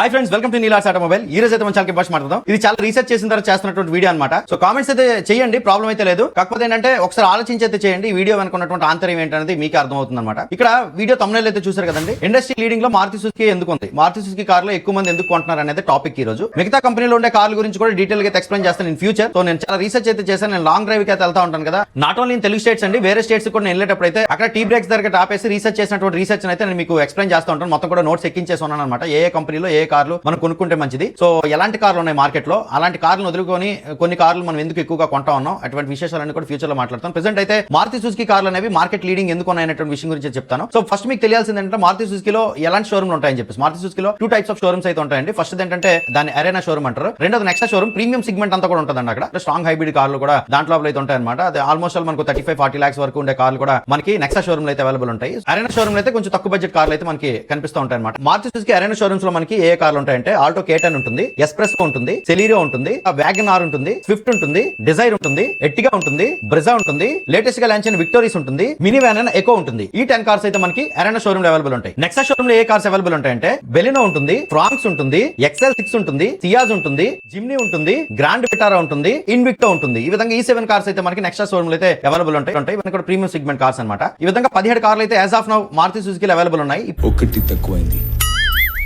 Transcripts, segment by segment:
Hi friends welcome to Neelas automobile ఈ రోజు అయితే మన చాలా భాష మాట్లాడదాం. ఇది చాలా రీసెర్చ్ చేసిన తర్వాత చేస్తున్నటువంటి వీడియో అనమాట సో కామెంట్స్ అయితే చేయండి ప్రాబ్లం అయితే లేదు. కాకపోతే ఏంటంటే ఒకసారి ఆలోచించి అయితే చేయండి. ఈ వీడియో అనుకున్నటువంటి ఆంతర్యం ఏంటనేది మీకు అర్థమవుతుంది అనమాట ఇక్కడ వీడియో తమిళ అయితే చూసారు కదండి. ఇండస్ట్రీ లీడింగ్లో మారుతి సుజుకి ఎందుకు ఉంది? మారుతి సుజుకి కార్లో ఎక్కువ మంది ఎందుకు కొంటున్నారు అనేది టాపిక్ ఈ రోజు. మిగతా కంపెనీలో ఉండే కార్ల గురించి కూడా డీటెయిల్గా ఎక్స్ప్లెయిన్ చేస్తాను ఇన్ ఫ్యూచర్ సో నేను చాలా రీసెర్చ్ అయితే చేశాను. నేను లాంగ్ డ్రైవ్కి అయితే వెళ్తా ఉంటాను కదా. Not only in Telugu states అండి వేరే స్టేట్స్ కూడా నేను వెళ్ళేటప్పుడు అయితే అక్కడ టీ బ్రేక్స్ దగ్గర ఆపేసి రీసెర్చ్ చేసినటువంటి రీసెర్చ్ అయితే నేను మీకు ఎక్స్ప్లెయిన్ చేస్తూ ఉంటాను. మొత్తం కూడా నోట్స్ ఎక్కించేసి ఉన్నాను అనమాట ఏ ఏ కంపెనీలో ఏ కార్లు మనం కొనుక్కుంటే మంచిది. సో ఎలాంటి కార్లు ఉన్నాయి మార్కెట్లో అలాంటి కార్లను వదులుకొని కొన్ని కార్లు మనం ఎందుకు ఎక్కువగా కొంటా ఉన్నాం? అటువంటి విశేషాలన్నీ కూడా ఫ్యూచర్లో మాట్లాడతాం. ప్రెసెంట్ అయితే మారుతి సుజుకి కార్లు అనేవి మార్కెట్ లీడింగ్ ఎందుకు ఉన్నాయనేటువంటి విషయం గురించి చెప్తాను. సో ఫస్ట్ మీకు తెలియాల్సింది ఏంటంటే మారుతి సుజుకిలో ఎలాంటి షోరూమ్లు ఉంటాయని చెప్పేసి. మారుతి సుజుకిలో టూ టైప్స్ ఆఫ్ షోరూమ్స్ అయితే ఉంటాయండి. ఫస్ట్ ఏంటంటే దాని అరేనా షోరూమ్ అంటారు. రెండోది నెక్స్ట్ షోరూమ్ ప్రీమియం సిగ్మెంట్ అంతా కూడా ఉంటుందండి అక్కడ. స్ట్రాంగ్ హైబ్రిడ్ కార్లు కూడా దాంట్లో అయితే ఉంటాయి అనమాట అది ఆల్మోస్ట్ ఆల్ మనకు థర్టీ ఫైవ్ ఫార్టీ లాక్స్ వరకు ఉండే కార్లు కూడా మనకి నెక్స్ట్ షోరూమ్ అయితే అవైలబుల్ ఉంటాయి. అరేనా షోరూమ్ అయితే కొంచెం తక్కువ బడ్జెట్ కార్లు అయితే మనకి కనిపిస్తూ ఉంటాయి అనమాట మారుతి సుజుకి అరేనా షోరూమ్స్లో మనకి ఏ కార్లు ఉంటాయంటే ఆల్టో కేటన్ ఉంటుంది ఎస్ప్రెస్ ఉంటుంది సెలీరియో ఉంటుంది వ్యాగన్ ఆర్ ఉంటుంది స్విఫ్ట్ ఉంటుంది డిజైర్ ఉంటుంది ఎట్టిగా ఉంటుంది బ్రిజా ఉంటుంది లేటెస్ట్గా లాంచ్ అయిన విక్టోరీస్ ఉంటుంది మినీ వ్యాన్ అయినా ఎక్కువ ఉంటుంది. ఈ టెన్ కార్స్ అయితే మనకి అరేనా షోరూమ్లో అవైలబుల్ ఉంటాయి. నెక్స్ట్ షోరూమ్లో ఏ కార్స్ అవైలబుల్ ఉంటాయంటే బెలినో ఉంటుంది ఫ్రాంక్స్ ఉంటుంది ఎక్సెల్ సిక్స్ ఉంటుంది సియాజ్ ఉంటుంది జిమ్నీ ఉంటుంది గ్రాండ్ విటారా ఉంటుంది ఇన్విక్టో ఉంటుంది. ఈ విధంగా ఈ సెవెన్ కార్స్ అయితే మనకి నెక్స్ట్ షోరూమ్లో అయితే అవైలబుల్ ఉంటాయి. ఉంటాయి. ఇవన్నీ కూడా ప్రీమియం సెగ్మెంట్ కార్స్ అన్నమాట. ఈ విధంగా పదిహేడు కార్లు అయితే as of now Maruti Suzuki available ఉన్నాయి. ఒకటి తక్కువైంది.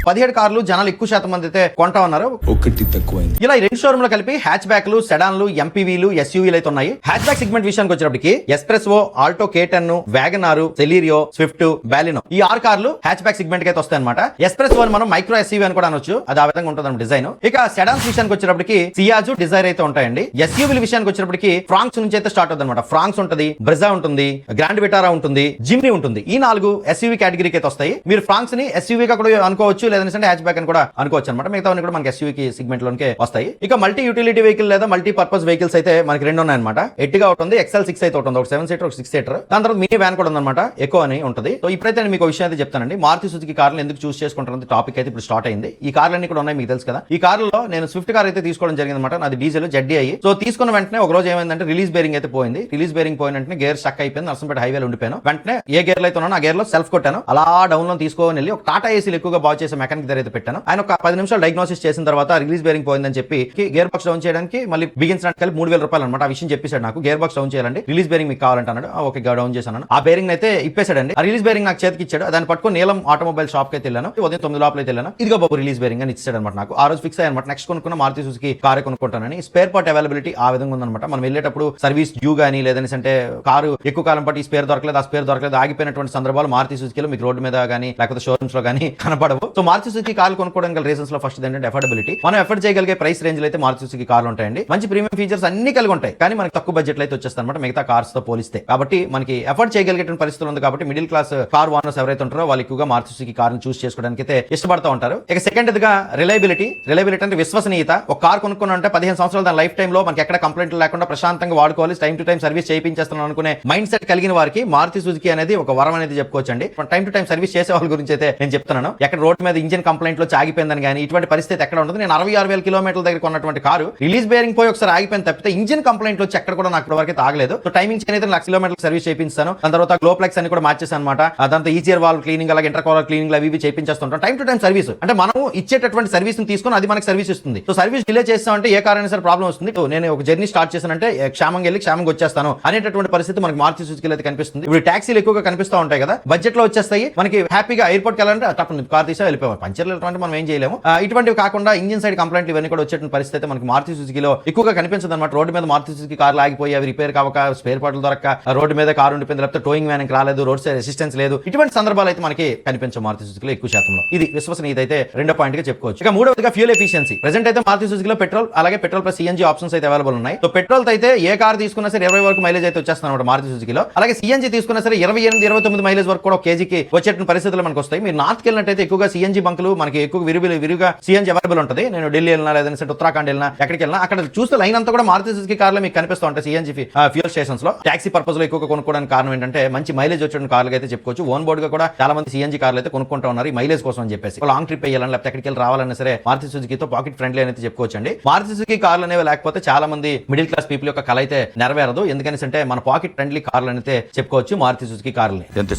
పదిహేడు కార్లు జనాలు ఎక్కువ శాతం మంది అయితే కొంటా ఉన్నారు. ఒకటి తక్కువైంది. ఇలా రెండు షోరూమ్లో కలిపి హ్యాచ్ బ్యాక్లు సెడాన్లు ఎంపీవీలు ఎస్యూవీలు అయితే ఉన్నాయి. హ్యాచ్ బ్యాక్ సెగ్మెంట్ విషయానికి వచ్చేటప్పటికి ఎస్ప్రెస్వో ఆల్టో కేటన్ వ్యాగనారు సెలీరియో స్విఫ్ట్ బాలినో ఈ ఆరు కార్లు హ్యాచ్ బ్యాక్ సెగ్మెంట్కి అయితే వస్తాయి అనమాట ఎస్ప్రెస్ వన్ మనం మైక్రో ఎస్యూవీ అని కూడా అనొచ్చు. అది ఆ విధంగా ఉంటుంది డిజైన్ ఇక సెడాన్స్ విషయానికి వచ్చేటప్పటికి సియాజు డిజైర్ అయితే ఉంటాయండి. ఎస్యూవీల విషయానికి వచ్చేటప్పటికి ఫ్రాంక్స్ నుంచి అయితే స్టార్ట్ అవుతుంది అనమాట ఫ్రాంక్స్ ఉంటుంది బ్రెజా ఉంటుంది గ్రాండ్ విటారా ఉంటుంది జిమ్నీ ఉంటుంది. ఈ నాలుగు ఎస్యూవీ కేటగిరీకి అయితే వస్తాయి. మీరు ఫ్రాంక్స్ని ఎస్యూవీ గా కూడా అనుకోవచ్చు లేదంటే హ్యాచ్ బ్యాక్ అని కూడా అనుకోవచ్చు అనమాట మిగతా కూడా మనకి ఎస్యూకి సెగ్మెంట్లోకి వస్తాయి. ఇక మల్టీ యూటిలిటీ వెహికల్ లేదా మల్టీ పర్పస్ వెహికల్స్ అయితే మనకి రెండు ఉన్నాయి అనమాట ఎట్టిగా ఉంటుంది? ఎక్సెల్ సిక్స్ అయితే ఉంటుంది ఒక సెవెన్ సీటర్ ఒక సిక్స్ సీటర్ దాని తర్వాత మినీ వ్యాన్ కూడా ఉందన్నమాట. ఎక్కువ అని ఉంటుంది. సో ఇప్పుడైతే నేను మీకు విషయం అయితే చెప్తానండి. మారుతి సుజుకి కార్లు ఎందుకు చూస్ చేసుకుంటారు టాపిక్ అయితే ఇప్పుడు స్టార్ట్ అయింది. ఈ కార్లు అన్ని కూడా ఉన్నాయి మీకు తెలుసు కదా. ఈ కార్లో నేను స్విఫ్ట్ కార్ అయితే తీసుకోవడం జరిగింది అనమాట నాది డీజిల్ జడ్డీ అయ్యి. సో తీసుకున్న వెంటనే ఒక రోజు ఏమైందంటే రిలీజ్ బేరింగ్ అయితే పోయింది. రిలీజ్ బేరింగ్ పోయిన వెంటనే గేర్ స్టక్ అయిపోయింది. నర్సంపేట హైవేలో ఉండిపోయాను. వెంటనే ఏ గేర్లో అయితే ఉన్నాను ఆ గేర్లో సెల్ఫ్ కొట్టాను. అలా డౌన్లో తీసుకోని వెళ్ళి ఒక టాటా ఏసీలు ఎక్కువగా బాగు చేసే మెకానిక్ దగ్గర అయితే పెట్టాను. ఆయన ఒక పది నిమిషాలు డయాగ్నోసిస్ చేసిన తర్వాత రిలీజ్ బేరింగ్ పోయిందని చెప్పి గేర్ బాక్స్ డౌన్ చేయడానికి మళ్ళీ బిగిన్స్ కలిపి మూడు వేల రూపాయలు అనమాట ఆ విషయం చెప్పేశాడు నాకు. గేర్ బాక్స్ డౌన్ చేయాలండి రిలీజ్ బేరింగ్ మీకు కావాలంటున్నాడు ఓకే డౌన్ చేశాను ఆ బేరింగ్ అయితే ఇప్పేశాడండి. ఆ రిలీజ్ బేరింగ్ నాకు చేతికి ఇచ్చాడు. దాన్ని పట్టుకొని నీలం ఆటోమొబైల్ షాప్కి అయితే వెళ్ళాను. ఉదయం తొమ్మిది లోపల అయితే వెళ్ళాను. ఇదిగో బాబు రిలీజ్ బేరింగ్ అని ఇచ్చాడు అనమాట నాకు. ఆ రోజు ఫిక్స్ అయ్యనమాట నెక్స్ట్ కొనుక్కున్న మారుతి సుజుకి కారు కొనుక్కుంటానని. స్పేర్ పార్ట్ అవైలబిలిటీ ఆ విధంగా ఉందన్నమాట. మనం వెళ్ళేటప్పుడు సర్వీస్ డ్యూ గానీ లేదని అంటే కారు ఎక్కువ కాలం పాటు ఈ స్పేర్ దొరకలేదు ఆ స్పేర్ దొరకలేదు ఆగిపోయినటువంటి సందర్భాలు మారుతి సుజుకిలో మీకు రోడ్డు మీద కానీ లేకపోతే షోరూమ్స్లో కానీ కనపడవు. సో మారుతి సుజుకి కారు కొనుక్కోవడానికి గల రీజన్స్లో ఫస్ట్ ఏంటంటే అఫోర్డబిలిటీ మనం ఎఫర్ట్ చేయగలిగే ప్రైస్ రేంజ్లో అయితే మారుతి సుజుకి కార్లు ఉంటాయండి. మంచి ప్రీమియం ఫీచర్స్ అన్ని కలిగి ఉంటాయి. కానీ మనకి తక్కువ బడ్జెట్లో అయితే వచ్చేస్తాయి అనమాట మిగతా కార్స్తో పోలిస్తే. కాబట్టి మనకి ఎఫర్ట్ చేయగలిగేటువంటి పరిస్థితులు ఉంది కాబట్టి మిడిల్ క్లాస్ కార్ ఓనర్స్ ఎవరైతే ఉంటారో వాళ్ళు ఎక్కువగా మారుతి సుజుకి కార్ని చూస్ చేసుకోవడానికి అయితే ఇష్టపడతా ఉంటారు. ఇక సెకండ్గా రిలయబిలిటీ రిలయబిలిటీ అంటే విశ్వసనీయత. ఒక కార్ కొనుక్కున్నా అంటే పదిహేను సంవత్సరాలు దాని లైఫ్ టైమ్లో మనకి ఎక్కడ కంప్లైంట్ లేకుండా ప్రశాంతంగా వాడుకోవాలి. టైం టు టైం సర్వీస్ చేయించేస్తున్నాను అనుకునే మైండ్ సెట్ కలిగిన వారికి మారుతి సుజుకి అనేది ఒక వరం అనేది చెప్పుకోవచ్చండి. టైం టు టైం సర్వీస్ చేసే వాళ్ళ గురించి అయితే నేను చెప్తున్నాను. ఎక్కడ రోడ్ మీద ఇంజిన్ కంప్లైంట్లో ఆగిపోయిందని కానీ ఇటువంటి పరిస్థితి ఎక్కడ ఉండదు. నేను అరవై ఆరు వేల కిలోమీటర్ల దగ్గర కొన్నటువంటి కారు రిలీజ్ బేరింగ్ పోయి ఒకసారి ఆగిపోయిన తప్పితే ఇంజిన్ కంప్లైంట్ వచ్చి ఎక్కడ కూడా నాకు వరకు ఆగలేదు సో టైమింగ్ అయితే లక్ష కిలోమీటర్ల సర్వీస్ చేయించాను. దాని తర్వాత గ్లోప్లెక్స్ అని కూడా మార్చేసాను అనమాట దాంతో ఈజియర్ వాల్ క్లీనింగ్ అలాగే ఇంటర్ కాలర్ క్లీనింగ్ అవి ఇవి చేయించేస్తుంటాం. టైం టు టైం సర్వీస్ అంటే మనం ఇచ్చేటటువంటి సర్వీస్ని తీసుకొని అది మనకు సర్వీస్ ఇస్తుంది. సో సర్వీస్ డిలే చేస్తామంటే ఏ కారణం సరే ప్రాబ్లం వస్తుంది. నేను ఒక జర్నీ స్టార్ట్ చేశానంటే క్షేమంగా వెళ్ళి క్షేమంగా వచ్చేస్తాను అనేటటువంటి పరిస్థితి మనకి మార్చి సూచికలు అయితే కనిపిస్తుంది. ఇప్పుడు టాక్సీలు ఎక్కువగా కనిపిస్తూ ఉంటాయి కదా. బడ్జెట్లో వచ్చేస్తాయి. మనకి హ్యాపీగా ఎయిర్పోర్ట్ వెళ్ళాలంటే తప్పని కార్ తీసా వెళ్ళిపోయాం పంచర్లు ఇటువంటి మనం ఏం చేయలేము. ఇటువంటివి కాకుండా ఇంజిన్ సైడ్ కంప్లైంట్ ఇవన్నీ కూడా వచ్చేటువంటి పరిస్థితి అయితే మనకి మారుతి సుజుకిలో ఎక్కువగా కనిపించదు అనమాట రోడ్డు మీద మారుతి సుజుకి కార్లు ఆగిపోయి అవి రిపేర్ కావక స్పేర్ పార్ట్లు దొరక్క రోడ్డు మీద కారు ఉండిపోయింది. లేకపోతే టోయింగ్ వ్యాన్ రాలేదు రోడ్ సైడ్ అసిస్టెన్స్ లేదు. ఇటువంటి సందర్భాలు అయితే మనకి కనిపించవు మారుతి సుజుకిలో ఎక్కువ శాతంలో. ఇది విశ్వసనీయత అయితే రెండో పాయింట్గా చెప్పుకోవచ్చు. ఇక మూడవదిగా ఫ్యూల్ ఎఫిషియన్సీ ప్రెసెంట్ అయితే మారుతి సుజుకిలో పెట్రోల్ అలాగే పెట్రోల్ ప్లస్ సిఎన్జీ ఆప్షన్స్ అయితే అవైలబుల్ ఉన్నాయి. సో పెట్రోల్ అయితే ఏ కార్ తీసుకున్నా సరే ఇరవై వరకు మైలేజ్ అయితే వచ్చేస్తుంది అనమాట మారుతి సుజుకిలో. అలాగే సిఎన్జీ తీసుకున్నా సరే ఇరవై ఎనిమిది ఇరవై తొమ్మిది మైలేజ్ వరకు కూడా కేజీకి వచ్చేటువంటి పరిస్థితులు మనకు వస్తాయి. మీరు నార్త్ వెళ్ళినట్టయితే ఎక్కువగా సిఎన్జీ బంకులు మనకి ఎక్కువ విరివి విరివిగా సిఎన్జి అవైలబుల్ ఉంటుంది. నేను ఢిల్లీ వెళ్ళినా లేదంటే ఉత్తరాఖండ్ వెళ్ళినా ఎక్కడికి వెళ్ళినా అక్కడ చూస్తే లైన్ అంతా కూడా మారుతి సుజుకి కార్లు మీకు కనిపిస్తూ ఉంటాయి సిఎన్జి ఫ్యూల్ స్టేషన్స్లో. టాక్సీ పర్పస్లో ఎక్కువగా కొనుక్కోవడానికి కారణం ఏంటంటే మంచి మైలేజ్ వచ్చిన కార్లు అయితే చెప్పుకోవచ్చు. ఓన్ బోర్డ్గా కూడా చాలా మంది సిఎన్జి కార్లు అయితే కొనుక్కుంటూ ఉన్నారు ఈ మైలేజ్ కోసం అని చెప్పేసి. లాంగ్ ట్రిప్ వేయాలని లేకపోతే ఎక్కడికి వెళ్ళి రావాలన్నా సరే మారుతి సుజుకితో పాకెట్ ఫ్రెండ్లీ అనేది చెప్పుకోవచ్చు అండి మారుతి సుజుకి కార్లు అనేవి లేకపోతే చాలా మంది మిడిల్ క్లాస్ పీపుల్ యొక్క కళ అయితే నెరవేరదు. ఎందుకని అంటే మన పాకెట్ ఫ్రెండ్లీ కార్లు అయితే చెప్పుకోవచ్చు మారుతి సుజుకి కార్లని. ఎంత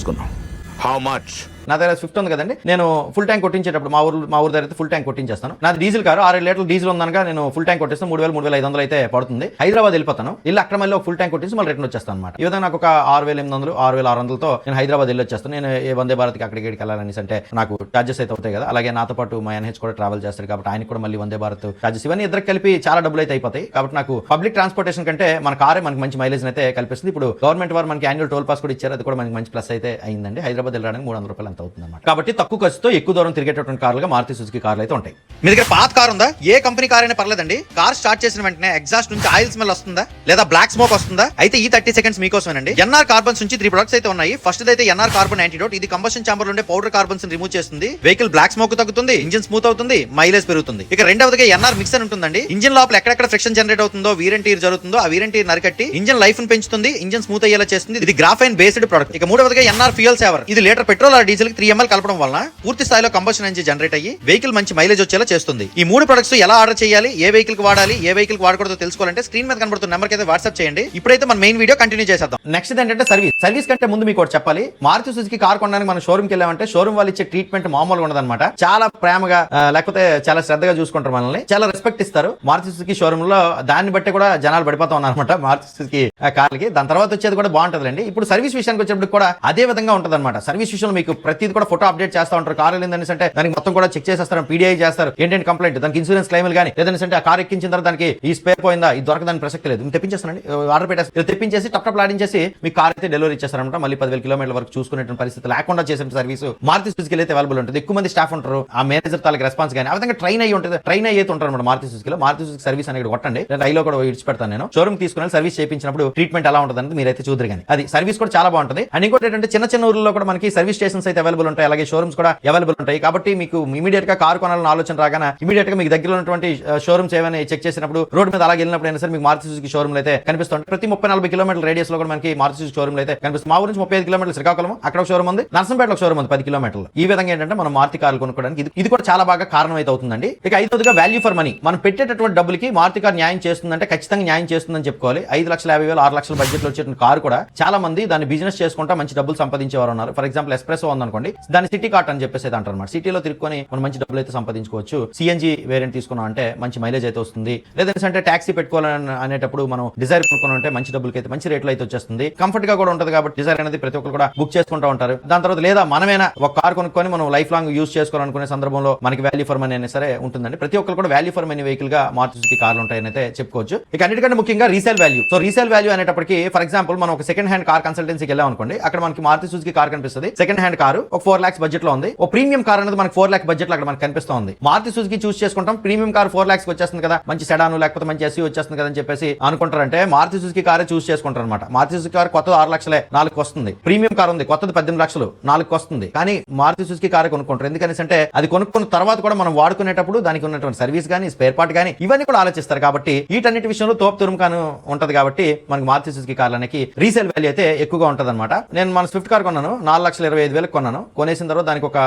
హౌ మచ్ నా దగ్గర స్విఫ్ట్ ఉంది కదండి. నేను ఫుల్ ట్యాంక్ కొట్టించేటప్పుడు మా ఊరు మా ఊరు దగ్గర ఫుల్ ట్యాంక్ కొట్టించేస్తాను. నాది డీజిల్ కారు ఆరు లీటర్లు డీజిల్ ఉందనగా నేను ఫుల్ ట్యాంక్ కొట్టిస్తే మూడు వేలు మూడు వేల ఐదు వందలు అయితే పడుతుంది. హైదరాబాద్ వెళ్ళిపోతాను. వెళ్ళి అక్రమంలో ఫుల్ ట్యాంక్ కొట్టించి మళ్ళీ రిటర్న్ వచ్చేస్తాను అనమాట ఈ విధంగా నాకు ఒక ఆరు వేల ఎనిమిది వందలు ఆరు వేల ఆరు వందలతో నేను హైదరాబాద్ వెళ్ళి వచ్చేస్తాను. నేను ఏ వందే భారత్కి అక్కడికి వెళ్ళాలని అంటే నాకు చార్జెస్ అయితే అవుతాయి కదా. అలాగే నాతో పాటు మా ఎన్హెచ్ కూడా ట్రావెల్ చేస్తారు కాబట్టి ఆయన కూడా మళ్ళీ వందే భారత్ చార్జెస్ ఇవన్నీ ఇద్దరు కలిపి చాలా డబ్బులు అయితే అయిపోతాయి. కాబట్టి నాకు పబ్లిక్ ట్రాన్స్పోర్టేషన్ కంటే మన కారే మనకి మంచి మైలేజ్ అయితే కల్పిస్తుంది. ఇప్పుడు గవర్నమెంట్ వారు మనకి యాన్యువల్ టోల్ పాస్ కూడా ఇచ్చారు. అది కూడా మనకి మంచి ప్లస్ అయితే అయిందండి. హైదరాబాద్ వెళ్ళడానికి మూడు వందల రూపాయలు అంత అవుతుంది అనమాట కాబట్టి తక్కువ ఖర్చుతో ఎక్కువ దూరం తిరిగేటటువంటి కార్లుగా మారుతి సుజుకి కార్లు అయితే ఉంటాయి. మీ దగ్గర పాత కార్ ఉందా? ఏ కంపెనీ కార్ అయినా పర్లేదండి. కార్ స్టార్ట్ చేసిన వెంటనే ఎగ్జాస్ట్ నుంచి ఆయిల్ స్మెల్ వస్తుందా? లేదా బ్లాక్ స్మోక్ వస్తుందా? అయితే ఈ థర్టీ సెకండ్స్ మీకోసమేనండి. ఎన్ఆర్ కార్బన్స్ నుంచి త్రీ ప్రొడక్ట్స్ అయితే ఉన్నాయి. ఫస్ట్ అయితే ఎన్ఆర్ కార్బన్ యాంటీడోట్. ఇది కంబషన్ చాంబర్ ఉండే పౌడర్ కార్బన్స్ రిమూవ్ చేస్తుంది. వెహికల్ బ్లాక్ స్మోక్ తగ్గుతుంది. ఇంజిన్ స్మూత్ అవుతుంది. మైలేజ్ పెరుగుతుంది. ఇక రెండవదిగా ఎన్ఆర్ మిక్సర్ ఉంటుందండి. ఇంజిన్ లోపల ఎక్కడెక్కడ ఫ్రిక్షన్ జనరేట్ అవుతుందో వీరంటీర్ జరుగుతుందో ఆ వీరంటీర్ నరికట్టి ఇంజిన్ లైఫ్ని పెంచుతుంది. ఇంజిన్ స్మూత్ అయ్యేలా చేస్తుంది. ఇది గ్రాఫైన్ బేస్డ్ ప్రొడక్ట్ ఇక మూడవదిగా ఎన్ఆర్ ఫ్యూయల్ సేవర్ ఇది లీటర్ పెట్రోల్ ఆ డీజిల్ త్రీ ఎంఎల్ కలపడం వలన పూర్తి స్థాయిలో కంబషన్ ఎంజిన్ జనరేట్ అయ్యి వెహికల్ మంచి మైలేజ్ వచ్చేలా చేస్తుంది. ఈ మూడు ప్రొడక్ట్స్ ఎలా ఆర్డర్ చేయాలి ఏ వెహికల్కి వాడాలి ఏ వెహికల్కి వాడకూడదో తెలుసుకోవాలంటే స్క్రీన్ మీద కనబడుతున్న నెంబర్ అయితే వాట్సాప్ చేయండి. ఇప్పుడైతే మన మెయిన్ వీడియో కంటిన్యూ చేసేద్దాం. నెక్స్ట్ ఏంటంటే సర్వీస్ సర్వీస్ కంటే ముందు మీకు చెప్పాలి. మారుతి సుజుకి కార్ కొనడానికి మనం షోరూమ్కి వెళ్ళామంటే షోరూమ్ వాళ్ళు ఇచ్చే ట్రీట్మెంట్ మామూలుగా ఉండదన్నమాట. చాలా ప్రేమగా లేకపోతే చాలా శ్రద్ధగా చూసుకుంటారు మనల్ని. చాలా రెస్పెక్ట్ ఇస్తారు. మారుతి సుజుకి షోరూమ్లో దాన్ని బట్టి కూడా జనాలు పడిపోతా ఉన్నారు అనమాట మారుతి సుజుకి ఆ, కార్లకి. దాని తర్వాత వచ్చేది కూడా బాగుంటుందండి ఇప్పుడు సర్వీస్ విషయానికి వచ్చేప్పుడు కూడా అదే విధంగా ఉంటుంది అనమాట సర్వీస్ విషయంలో మీకు ప్రతిది కూడా ఫోటో అప్డేట్ చేస్తూ ఉంటారు. కార్ ఏంటంటే అంటే దానికి మొత్తం కూడా చెక్ చేసేస్తారు. పీడిఐ చేస్తారు. ఏంటంటే కంప్లైంట్ దానికి ఇన్సూరెన్స్ క్లైమ్లు కానీ లేదంటే ఆ కార్ ఎక్కించిన తర్వాత దానికి ఈ స్పేర్ పోయిందా? ఇది దొరకదని ప్రసక్తి లేదు. తెప్పించేస్తానండి. ఆర్డర్ పెట్టేసి తెప్పించేసి టప్ టప్ లాడించేసి మీ కార్ అయితే డెలివరీ ఇచ్చేస్తారనమాట మళ్ళీ పదివేల కిలోమీటర్ల వరకు చూసుకునేటువంటి పరిస్థితి లేకుండా చేసిన సర్వీస్ మారుతి సుజుకి అయితే అవైలబుల్ ఉంటుంది. ఎక్కువ మంది స్టాఫ్ ఉంటారు. ఆ మేనేజర్ తాలకి రెస్పాన్స్ కానీ ఆ విధంగా ట్రైన్ అయ్యి ఉంటుంది. ట్రైన్ అయ్యి ఉంటారు అనమాట మారుతి సుజుకిలో మారుతి సుజుకి సర్వీస్ అనేది కొట్టండి. నేను రైలో కూడా ఇచ్చిపెడతాను నేను. షోరూమ్ తీసుకుని సర్వీస్ చేయించినప్పుడు ట్రీట్మెంట్ ఎలా ఉంటుంది అనేది మీరైతే చూద్దరు కానీ అది సర్వీస్ కూడా చాలా బాగుంటుంది. అండ్ ఇంకోటి ఏంటంటే చిన్న చిన్న ఊర్లలో కూడా మనకి సర్వీస్ స్టేషన్స్ అయితే అవైలబుల్ ఉంటాయి. అలాగే షోరూమ్స్ కూడా అవైలబుల్ ఉంటాయి. కాబట్టి మీకు ఇమీడియట్గా కార్ కొనాలని ఆలోచన రాగానే ఇమీడియట్గా మీకు దగ్గర ఉన్నటువంటి షోరూమ్స్ ఏమైనా చెక్ చేసినప్పుడు రోడ్ మీద అలాగే వెళ్ళినప్పుడు అయినా సరే మీకు మారుతి సుజుకి షోరూమ్ అయితే కనిపిస్తుంది ప్రతి ముప్పై నలభై కిలోమీటర్ల రేడియస్లో కూడా మనకి మారుతి సుజుకి షోరూమ్ అయితే కనిపిస్తుంది మా ఊరించి ముప్పై ఐదు కిలోమీటర్లు శ్రీకాకుళం అక్కడ ఒక షోరూమ్ ఉంది. నర్సంపేటలో షోరూమ్ ఉంది పది కిలోమీటర్లు. ఈ విధంగా ఏంటంటే మనం మారుతి కార్లు కొనుక్కోవడానికి ఇది ఇది కూడా చాలా బాగా కారణం అయితే అవుతుందండి. ఇక ఐదోదిగా వాల్యూ ఫర్ మనీ మనం పెట్టేటటువంటి డబ్బులకి మారుతి కార్ న్యాయం చేస్తుందంటే ఖచ్చితంగా న్యాయం చేస్తుందని చెప్పుకోవాలి. ఐదు లక్షల యాభై వేలు ఆరు లక్షల బడ్జెట్లో వచ్చేటువంటి కారు కూడా చాలా మంది దాన్ని బిజినెస్ చేసుకుంటా మంచి డబ్బులు సంపాదించేవారు ఉన్నారు. ఫర్ ఎగ్జాంపుల్ ఎస్ప్రెస్ ఉందనుకోండి. దాని సిటీ కార్ట్ అని చెప్పేసి అంటారు అనమాట సిటీలో తిరుక్కొని మనం మంచి డబ్బులు అయితే సంపాదించుకోవచ్చు. సిఎన్జి వేరియంట్ తీసుకున్నాం అంటే మంచి మైలేజ్ అయితే వస్తుంది. లేదంటే అంటే ట్యాక్సీ పెట్టుకోవాలని అనేటప్పుడు మనం డిజైర్ కొనుక్కున్నాం అంటే మంచి డబ్బులకి అయితే మంచి రేట్లో అయితే వచ్చేస్తుంది. కంఫర్ట్గా కూడా ఉంటుంది కాబట్టి డిజైర్ అనేది ప్రతి ఒక్కరు కూడా బుక్ చేసుకుంటూ ఉంటారు. దాని తర్వాత లేదా మనమేనా ఒక కార్ కొనుక్కొని మనం లైఫ్ లాంగ్ యూస్ చేసుకోవాలనుకునే సందర్భంలో మనకి వాల్యూ ఫర్ మనీ అయినా సరే ఉంటుందండి. ప్రతి ఒక్కరు కూడా వాల్యూ ఫర్ మనీ వెహికల్గా మారుతి సుజుకి కార్లు ఉంటాయని అయితే చెప్పుకోవచ్చు. ఇక అన్నిటికంటే ముఖ్యంగా resale value so resale value అనేటప్పటికి ఫర్ ఎగ్జాంపుల్ మనం ఒక సెకండ్ హ్యాండ్ కార్ కన్సల్టెన్సీకి వెళ్ళాం అనుకోండి అక్కడ మనకి మారుతి సుజుకి కార్ కనిపిస్తుంది. సెకండ్ హ్యాండ్ కారు ఒక ఫోర్ లాక్స్ బడ్జెట్లో ఉంది. ఒక ప్రీమియం కార్ అనేది మనకి ఫోర్ లాక్ బడ్జెట్లో అక్కడ మనకి కనిపిస్తుంది మారుతి సుజుకి చూస్ చేసుకుంటాం. ప్రీమియం కార్ ఫోర్ లాక్స్ వచ్చేస్తుంది కదా. మంచి సెడాను లేకపోతే మంచి ఎస్యూ వచ్చేస్తుంది కదా అని చెప్పేసి అనుకుంటారంటే మారుతి సుజుకి కారే చూస్ చేసుకుంటారు అనమాట మారుతి సుజుకి కార్ కొత్తది ఆరు లక్షలే నాలుగు వస్తుంది. ప్రీమియం కార్ ఉంది కొత్తది పద్దెనిమిది లక్షలు నాలుగు వస్తుంది. కానీ మారుతి సుజుకి కారే కొనుక్కుంటారు. ఎందుకనేసి అంటే అది కొనుక్కున్న తర్వాత కూడా మనం వాడుకునేటప్పుడు దానికి ఉన్నటువంటి సర్వీస్ కానీ స్పేర్ పార్ట్ కానీ ఇవన్నీ కూడా ఆలోచిస్తారు కాబట్టి వీటన్నిటి విషయంలో తోపు తురుముకాను ఉంటది కాబట్టి మనకి మారుతి సుజుకి కార్లకి రీసేల్ వాల్యూ అయితే ఎక్కువగా ఉంటది నేను మన స్విఫ్ట్ కార్ కొన్నాను నాలుగు లక్షల ఇరవై ఐదు వేలకు కొన్నాను. కొనేసిన తర్వాత దానికి ఒక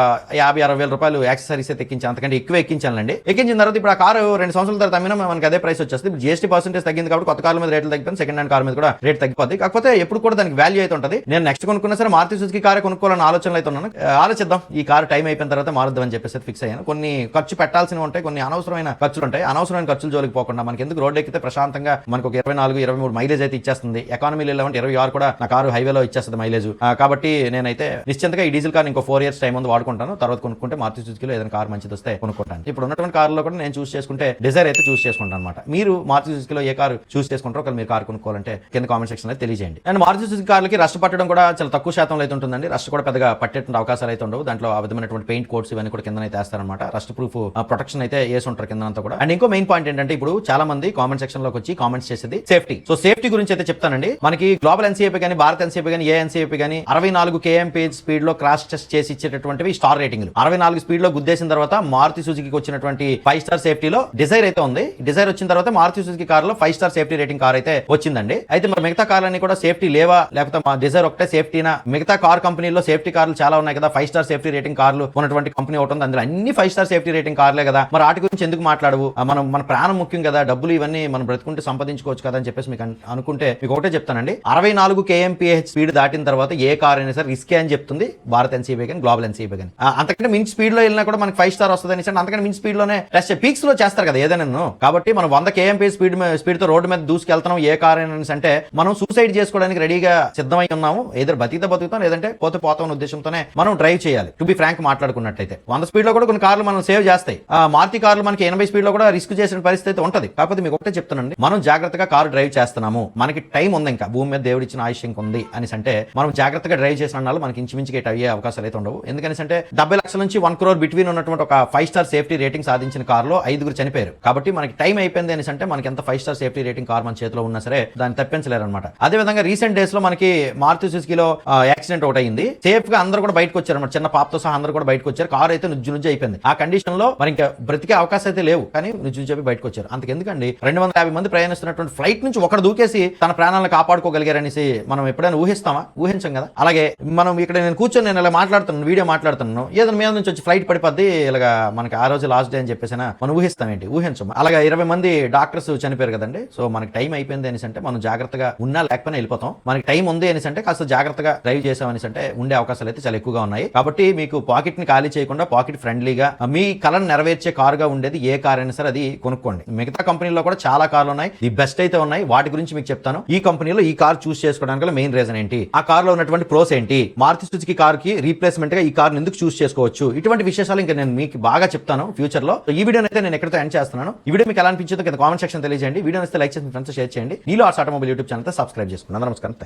యాభై అరవై వేల రూపాయలు యాక్సెసరీస్ అయితే ఎక్కించి అంతకంటే ఎక్కువ ఎక్కించానండి ఎక్కించిన తర్వాత ఇప్పుడు ఆ కారు రెండు సంవత్సరాల తర్వాత అమ్మినా మనకి అదే ప్రైస్ వచ్చేస్తుంది. ఇప్పుడు జీఎస్టీ పర్సెంటేజ్ తగ్గింది కాబట్టి కొత్త కార్ల మీద రేట్లు తగ్గిపోయింది సెకండ్ హ్యాండ్ కార్ మీద కూడా రేట్ తగ్గిపోద్ది. కాకపోతే ఎప్పుడు కూడా దానికి వాల్యూ అయితే ఉంటుంది. నేను నెక్స్ట్ కొనుక్కున్నా సరే మారుతి సుజుకి కార్ కొనుక్కోవాలని ఆలోచనలు అయితే ఉన్నాను. ఆలోచిద్దాం. ఈ కార్ టైం అయిపోయిన తర్వాత మారుద్దాం అని చెప్పేసి ఫిక్స్ అయ్యాను. కొన్ని ఖర్చు పెట్టాల్సినవి ఉంటాయి. కొన్ని అనవసరమైన ఖర్చులు ఉంటాయి. అనవసరమైన ఖర్చులు జోలికి పోకుండా మనకి ఎందుకు రోడ్ ఎక్కితే ప్రశాంతంగా మనకు ఒక ఇరవై నాలుగు ఇరవై మూడు మైలేజ్ అయితే ఇచ్చేస్తుంది. ఎకానమీలో వెళ్ళామంటే ఇరవై ఆరు కూడా నా కారు హైవేలో ఇచ్చేస్తుంది మైలేజ్ కాబట్టి నేనైతే నిశ్చింతగా ఈ డీజిల్ కార్ ఇంకో ఫోర్ ఇయర్స్ టైం ఉంది వాడుకుంటాను. తర్వాత కొనుక్కుంటే మారుతి సుజుకిలో ఏదైనా కార్ మంచిది వస్తే కొనుక్కుంటాను. ఇప్పుడు ఉన్నటువంటి కారులో కూడా నేను చూస్ చేసుకుంటే డిజైర్ అయితే చూస్ చేసుకుంటాను అనమాట మీరు మారుతి సుజుకిలో ఏ కారు చూస్ చేసుకుంటారో ఒకవేళ మీరు కారు కొనుక్కోవాలంటే కింద కామెంట్ సెక్షన్లో తెలియజేయండి. అండ్ మారుతి సుజుకి కార్లకి రష్ పట్టడం కూడా చాలా తక్కువ శాతంలో అయితే ఉంటుందండి. రష్ కూడా పెద్దగా పట్టేటువంటి అవకాశాలు అయితే ఉండవు. దాంట్లో ఆ విధమైనటువంటి పెయింట్ కోట్స్ ఇవన్నీ కూడా కింద అయితే వేస్తారనమాట రస్ట్ ప్రూఫ్ ప్రొటెక్షన్ అయితే వేసి ఉంటారు కింద అంతా కూడా. అండ్ ఇంకో మెయిన్ పాయింట్ ఏంటంటే ఇప్పుడు చాలా మంది కామెంట్ సెక్షన్లోకి వచ్చి కామెంట్స్ చేసేది సేఫ్టీ. సో సేఫ్టీ గురించి అయితే చెప్తానండి. మనకి గ్లోబల్ ఎన్సీఏపీ కానీ భారత్ ఎన్సీఏపీ కానీ ఏ ఎన్సీఏపీ కానీ అరవై నాలుగు కేఎంపీ స్పీడ్లో క్రాష్ టెస్ట్ చేసి ఇచ్చేటటువంటివి స్టార్ రేటింగ్లు. అరవై నాలుగు స్పీడ్లో గుద్దేసిన తర్వాత మారుతి సుజుకి సుజుకి వచ్చినటువంటి ఫైవ్ స్టార్ సేఫ్టీలో డిజైర్ అయితే ఉంది. డిజైర్ వచ్చిన తర్వాత మారుతి సుజుకి కార్లో five star safety rating car అయితే వచ్చిందండి. అయితే మరి మిగతా కార్లన్నీ కూడా సేఫ్టీ లేవా? లేకపోతే మా డిజైర్ ఒకటే సేఫ్టీనా మిగతా కార్ కంపెనీలో సేఫ్టీ కార్లు చాలా ఉన్నాయి కదా. ఫైవ్ స్టార్ సేఫ్టీ రేటింగ్ కార్లు ఉన్నటువంటి కంపెనీ ఒకటి ఉంది. అందులో అన్ని ఫైవ్ స్టార్ సేఫ్టీ రేటింగ్ కార్లే కదా. మరి వాటి గురించి ఎందుకు మాట్లాడవు? మనం మన ప్రాణం ముఖ్యం కదా. డబ్బులు ఇవన్నీ మనం బ్రతుకుంటే సంపాదించుకోవచ్చు కదా అని చెప్పేసి మీకు అనుకుంటే మీకు ఒకటే చెప్తానండి. అరవై నాలుగు కేఎంపీహెచ్ స్పీడ్ దాటిన తర్వాత ఏ కార్ అయినా సరే రిస్కే అని చెప్తుంది. భారత్ ఎన్సీబీ కానీ గ్లోబల్ ఎన్సీబీ కానీ అంతకంటే మించి స్పీడ్లో వెళ్ళినా కూడా మనకి ఫైవ్ స్టార్ వస్తుంది అని అంతకంటే మించి స్పీడ్లోనే టెస్ట్ పీక్స్లో చేస్తారు కదా ఏదైనా. కాబట్టి మనం వంద కేఎంపీ స్పీడ్ స్పీడ్తో రోడ్డు మీద దూసుకెళ్తున్నాం ఏ కార్ అంటే మనం సూసైడ్ చేసుకోవడానికి రెడీగా సిద్ధమై ఉన్నాము. ఏదో బతికితే బతుకుతాం లేదంటే పోతే పోతాం ఉద్దేశంతోనే మనం డ్రైవ్ చేయాలి. టు బి ఫ్రాంక్ మాట్లాడుకున్నట్టయితే. వంద స్పీడ్లో కూడా కొన్ని కార్లు మనం సేవ్ చేస్తాయి. మార్తి కార్లు మనకి ఎనభై స్పీడ్లో కూడా రిస్క్ చేసిన పరిస్థితి ఉంటది. కాకపోతే మీకు ఒకటే చెప్తానండి మనం జాగ్రత్తగా కారు డ్రైవ్ చేస్తున్నాము. మనకి టైం ఉంది ఇంకా. భూమి మీద దేవుడు ఇచ్చిన ఆయుష్యం ఉంది అని అంటే మనం జాగ్రత్తగా డ్రైవ్ చేసిన వాళ్ళు మనకి ఇంచుమించుగా అయ్యే అవకాశాలు అయితే ఉండవు. ఎందుకని అంటే డెబ్బై లక్షల నుంచి వన్ క్రోర్ బిట్వీన్ ఉన్నటువంటి ఒక ఫైవ్ స్టార్ సేఫ్టీ రేటింగ్ సాధించిన కార్లో ఐదుగురు చనిపోయారు. కాబట్టి మనకి టైం అయిపోయింది అనేసి అంటే మనకి ఎంత five star safety rating car మన చేతిలో ఉన్నా సరే దాన్ని తప్పించలేరు అనమాట అదే విధంగా రీసెంట్ డేస్లో మనకి మారుతి సుజుకిలో యాక్సిడెంట్ ఒకటి అయింది. సేఫ్గా అందరూ కూడా బయటకు వచ్చారు అన్నమాట చిన్న పాపతో సహా అందరూ కూడా బయటకు వచ్చారు. కార్ అయితే నుజ్జు నుజ్జు అయిపోయింది. ఆ కండిషన్లో మరి ఇంకా బ్రతికే అవకాశం అయితే లేవు. కానీ నుజ్జు నుజ్జు బయటకు వచ్చారు. అంతకెందుకండి రెండు వందల యాభై మంది ప్రయాణిస్తున్నటువంటి ఫ్లైట్ నుంచి ఒకడు దూకేసి తన ప్రాణాలను కాపాడుకోగలిగారనేసి మనం ఎప్పుడైనా ఊహిస్తామా? ఊహించం కదా. అలాగే మనం ఇక్కడ నేను కూర్చొని నేను ఇలా మాట్లాడుతున్నాను వీడియో మాట్లాడుతున్నాను. ఏదైనా మీద నుంచి వచ్చి ఫ్లైట్ పడిపోద్ది ఇలాగా మనకి ఆ రోజు లాస్ట్ డే అని చెప్పేసి మనం ఊహిస్తాం ఏంటి ఊహించము. అలాగే ఇరవై మంది డాక్టర్స్ చనిపోయారు కదండి. సో మనకి టైం అయిపోయింది అనేసి అంటే మనం జాగ్రత్తగా ఉన్నా లేకపోయినా వెళ్ళిపోతాం. మనకి టైం ఉంది అనేసి అంటే కాస్త జాగ్రత్తగా డ్రైవ్ చేసాం అనేసి అంటే ఉండే అవకాశాలు అయితే చాలా ఎక్కువగా ఉన్నాయి. కాబట్టి మీకు పాకెట్ని ఖాళీ చేయకుండా పాకెట్ ఫ్రెండ్లీగా మీ కళను నెరవేర్చే కారుగా ఉండేది ఏ కార్ అయినా సరే అది కొనుక్కోండి. మిగతా కంపెనీలో కూడా చాలా కార్లు ఉన్నాయి. ది బెస్ట్ అయితే ఉన్నాయి. వాటి గురించి మీకు చెప్తాను. ఈ కంపెనీలో ఈ కార్ చూస్ చేసుకోవడానికి మెయిన్ రీజన్ ఏంటి? ఆ కార్లో ఉన్నటువంటి ప్రోస్ ఏంటి? మారుతి సుజుకి కార్కి రీప్లేస్మెంట్గా ఈ కార్ ఎందుకు చూస్ చేసుకోవచ్చు? ఇటువంటి విశేషాలు ఇంకా నేను మీకు బాగా చెప్తాను. ఫ్యూచర్లో. ఈ వీడియో అయితే నేను ఎక్కడితో ఎండ్ చేస్తున్నాను. ఈ వీడియో మీకు ఎలా అనిపించిందో కింద కామెంట్ సెక్షన్ తెలియజేయండి. వీడియో ఇస్తే లైక్ చేసి ఫ్రెండ్స్ షేర్ చేయండి. Neelo arts automobile YouTube channel subscribe చేసుకున్నాను నమస్కారం.